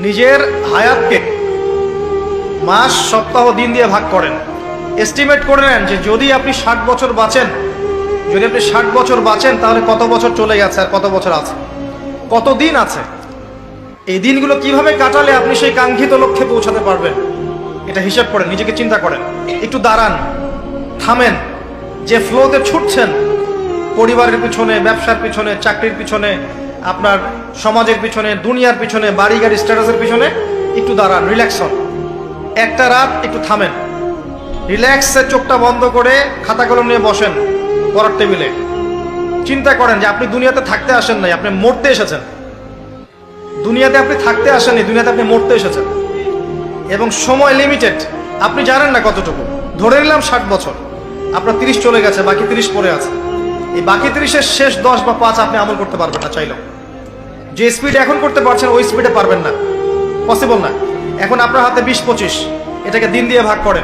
নিজের হায়াতকে মাস, সপ্তাহ, দিন দিয়ে ভাগ করেন। এস্টিমেট করে নেন যে যদি আপনি ষাট বছর বাঁচেন, যদি আপনি ষাট বছর বাঁচেন, তাহলে কত বছর চলে গেছে আর কত বছর আছে? কত দিন আছে? এই দিনগুলো কীভাবে কাটালে আপনি সেই কাঙ্ক্ষিত লক্ষ্যে পৌঁছাতে পারবেন? এটা হিসাব করেন, নিজেকে চিন্তা করেন। একটু দাঁড়ান, থামেন, যে ফ্লোতে ছুটছেন, পরিবারের পিছনে, ব্যবসার পিছনে, চাকরির পিছনে আপনার সমাজের পিছনে, দুনিয়ার পিছনে বাড়ি গাড়ি স্ট্যাটাসের পিছনে একটু দাঁড়ান রিল্যাক্স হন। একটা রাত একটু থামেন। রিল্যাক্সে চোখটা বন্ধ করে খাতা কলম নিয়ে বসেন পড়ার টেবিলে। চিন্তা করেন যে আপনি দুনিয়াতে থাকতে আসেন নাই, আপনি মরতে এসেছেন। দুনিয়াতে আপনি থাকতে আসেননি, দুনিয়াতে আপনি মরতে এসেছেন। এবং সময় লিমিটেড আপনি জানেন না কতটুকু। ধরে নিলাম ষাট বছর। আপনার তিরিশ চলে গেছে, বাকি তিরিশ পরে আছে। এই বাকি তিরিশের শেষ দশ বা পাঁচ আপনি আমল করতে পারবেন না, চাইলেও। যে স্পিড এখন করতে পারছেন, ওই স্পিডে পারবেন না। পসিবল না। এখন আপনার হাতে বিশ, পঁচিশ। এটাকে দিন দিয়ে ভাগ করেন।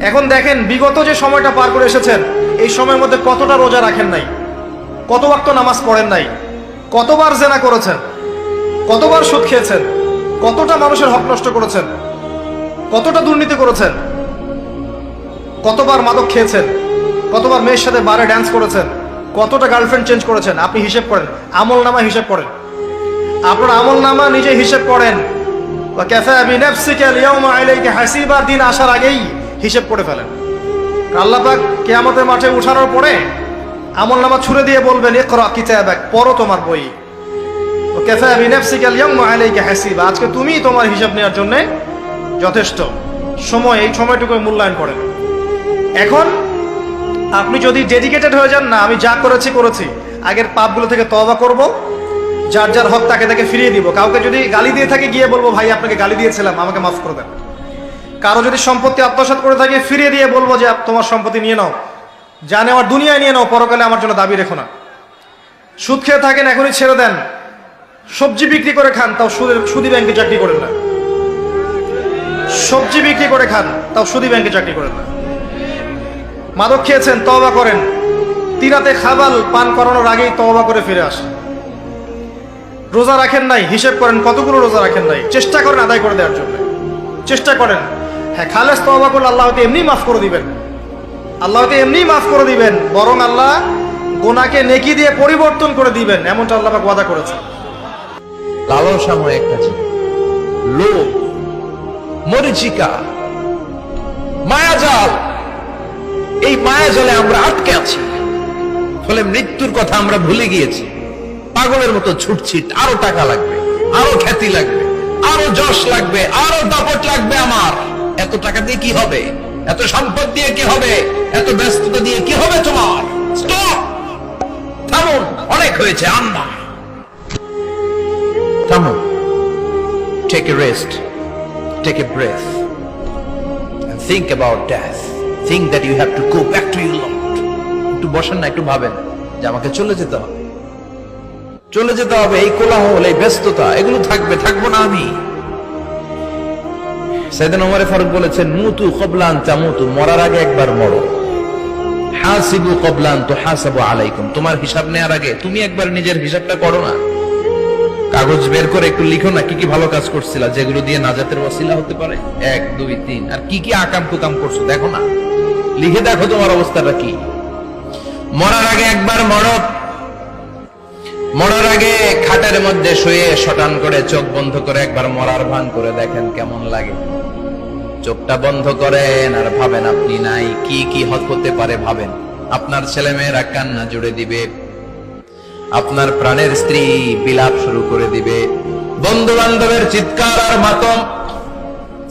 এখন দেখেন, বিগত যে সময়টা পার করে এসেছেন, এই সময়ের মধ্যে কতটা রোজা রাখেন নাই? কত ওয়াক্ত নামাজ পড়েন নাই? কতবার জেনা করেছেন? কতবার সুদ খেয়েছেন? কতটা মানুষের হক নষ্ট করেছেন? কতটা দুর্নীতি করেছেন? কতবার মাদক খেয়েছেন? কতবার মেয়ের সাথে বারে ড্যান্স করেছেন? কতটা গার্লফ্রেন্ড চেঞ্জ করেছেন? আপনি হিসেব করেন। আমল নামা হিসেব করেন। আপনার আমল নামা নিজে হিসেব করেন। বা ক্যাফে বিনাফসিকা লিয়াউমা আলাইকা হাসিবা, দিন আসার আগেই হিসেব করে ফেলেন। আল্লাহ পাক কিয়ামতের মাঠে উঠানোর পরে আমল নামা ছুড়ে দিয়ে বলবেন এ ইকরা কিতাবাক, পড়ো তোমার বই। হাসিবা, আজকে তুমি তোমার হিসাব নেওয়ার জন্য যথেষ্ট সময়, এই সময়টুকু মূল্যায়ন করেন। এখন আপনি যদি ডেডিকেটেড হয়ে যান, না, আমি যা করেছি করেছি। আগের পাপগুলো থেকে তবা করব। যার যার হক, তাকে তাকে ফিরিয়ে দিব। কাউকে যদি গালি দিয়ে থাকে, গিয়ে বলব, ভাই, আপনাকে গালি দিয়েছিলাম, আমাকে মাফ করে দেন। কারও যদি সম্পত্তি আত্মসাৎ করে থাকে, ফিরিয়ে দিয়ে বলব যে তোমার সম্পত্তি নিয়ে নাও। যা নেওয়ার দুনিয়ায় নিয়ে নাও, পরকালে আমার জন্য দাবি রেখো না। সুদ খেয়ে থাকেন, এখনই ছেড়ে দেন। সবজি বিক্রি করে খান, তাও সুদের, সুদি ব্যাংকে চাকরি করেন না। সবজি বিক্রি করে খান, তাও সুদি ব্যাংকে চাকরি করেন না। মাদক খেয়েছেন, তওবা করেন। তিরাতে খাবাল পান করানোর আগেই তওবা করে ফিরে আসেন। রোজা রাখেন নাই, হিসেব করেন কতগুলো রোজা রাখেন নাই। চেষ্টা করেন আদায় করে দেওয়ার জন্য। চেষ্টা করেন। হ্যাঁ খালেস তওবা করলে আল্লাহ হয়তো এমনি মাফ করে দিবেন। আল্লাহ হয়তো এমনি মাফ করে দিবেন, বরং আল্লাহ গোনাকে নেকি দিয়ে পরিবর্তন করে দিবেন, এমনটা আল্লাহ ওয়াদা করেছে লালসাময় একটা জিনিস। লোভ, মরিচিকা, মায়াজাল এই মায়াজালে আমরা আটকে আছি। ফলে মৃত্যুর কথা আমরা ভুলে গিয়েছি। পাগলের মতো ছুটছি, আরও টাকা লাগবে, আরও খ্যাতি লাগবে, আরও যশ লাগবে, আরও দাপট লাগবে আমার। এত টাকা দিয়ে কি হবে? এত সম্পদ দিয়ে কি হবে? এত ব্যস্ততা দিয়ে কি হবে তোমার? থামুন, অনেক হয়েছে আন্না থামুন। Take a rest. Take a breath. And think about. Think that you have to go back to your Lord. একটু বসেন না, একটু ভাবেন যে আমাকে চলে যেতে হবে। চলে যেতে হবে এই কোলাহল, এই ব্যস্ততা, এগুলো থাকবে, থাকব না আমি। সেদিন ওমরে ফারুক বলেছেন, মুতু কবলান তামুতু, মরার আগে একবার মরো। হাসিবু কবলান তো হাসাবু আলাইকুম, তোমার হিসাব নেওয়ার আগে তুমি একবার নিজের হিসাবটা করো না। কাগজ বের করে একটু লিখো না, কি কি ভালো কাজ করছিলা, যেগুলো দিয়ে নাজাতের ওসিলা হতে পারে? এক, দুই, তিন, আর কি কি আকাম কুকাম করছ, দেখো না। লিখে দেখো তোমার অবস্থাটা কি। মরার আগে একবার মরো। মরার আগে খাটের মধ্যে শুয়ে শটান করে চোখ বন্ধ করে একবার মরার ভান করে দেখেন কেমন লাগে। চোখটা বন্ধ করেন আর ভাবেন আপনি নাই, কি কি হত হতে পারে ভাবেন। আপনার ছেলে মেয়েরা কান্না জুড়ে দিবে। আপনার প্রাণের স্ত্রী বিলাপ শুরু করে দিবে। বন্ধু বান্ধবের চিৎকার আর মাতম।